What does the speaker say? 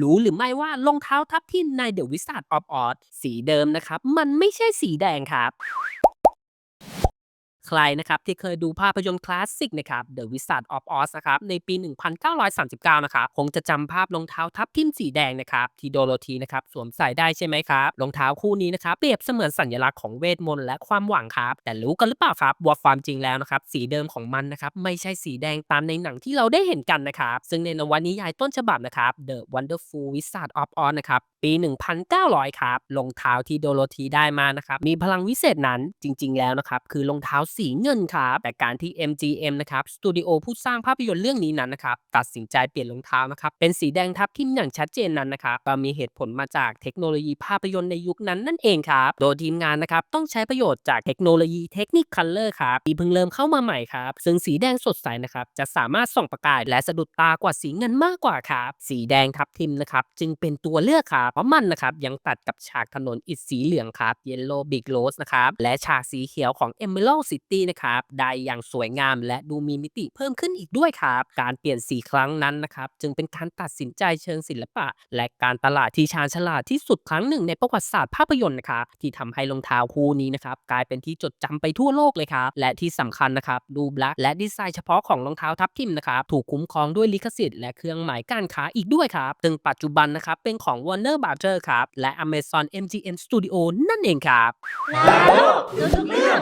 รู้หรือไม่ว่ารองเท้าทับทิมใน The Wizard of Oz สีเดิมนะครับ มันไม่ใช่สีแดงครับ รนะครับที่เคยดูภาพยนตร์คลาสสิกนะครับ The Wizard of Oz นะครับในปี 1939 นะครับคงจะจำภาพรองเท้าทับทิมสีแดงนะครับที่โดโรธีนะครับสวมใส่ได้ใช่ไหมครับรองเท้าคู่นี้นะครับเปรียบเสมือนสัญลักษณ์ของเวทมนต์และความหวังครับแต่รู้กันหรือเปล่าครับว่าความจริงแล้วนะครับสีเดิมของมันนะครับไม่ใช่สีแดงตามในหนังที่เราได้เห็นกันนะครับซึ่งในนวนิยายต้นฉบับนะครับ The Wonderful Wizard of Oz นะครับปี 1900 ครับรองเท้าที่โดโรธีได้มานะครับมีพลังวิเศษนั้นจริง ๆ แล้วนะครับคือรองเท้าสีเงินครับแต่การที่ MGM นะครับสตูดิโอผู้สร้างภาพยนตร์เรื่องนี้นั้นนะครับตัดสินใจเปลี่ยนรองเท้านะครับเป็นสีแดงทับทิมอย่างชัดเจนนั้นนะครับก็มีเหตุผลมาจากเทคโนโลยีภาพยนตร์ในยุคนั้นนั่นเองครับโดยทีมงานนะครับต้องใช้ประโยชน์จากเทคโนโลยีเทคนิคคัลเลอร์ครับที่เพิ่งเริ่มเข้ามาใหม่ครับซึ่งสีแดงสดใสนะครับจะสามารถส่องประกายและสะดุดตากว่าสีเงินมากกว่าครับสีแดงทับทิมนะครับจึงเป็นตัวเลือกครับเพราะมันนะครับยังตัดกับฉากถนนอิฐสีเหลืองครับ Yellow Big Rose นะครับและฉากสีเขียวของ Emerald City นะครับได้อย่างสวยงามและดูมีมิติเพิ่มขึ้นอีกด้วยครับ การเปลี่ยนสีครั้งนั้นนะครับจึงเป็นการตัดสินใจเชิงศิลปะ และการตลาดที่ชาญฉลาดที่สุดครั้งหนึ่งในประวัติศาสตร์ภาพยนตร์นะครับที่ทำให้รองเท้าคู่นี้นะครับกลายเป็นที่จดจำไปทั่วโลกเลยครับและที่สำคัญนะครับรูปลักและดีไซน์เฉพาะของรองเท้าทับทิมนะครับถูกคุ้มครองด้วยลิขสิทธิ์และเครื่องหมายการค้าอีกด้วยครับซึ่งปัจจุบันนะครับเป็นของ Warner Brother ครับและ Amazon MGM Studio นั่นเองครับนาลรู้ทุกเรื่อง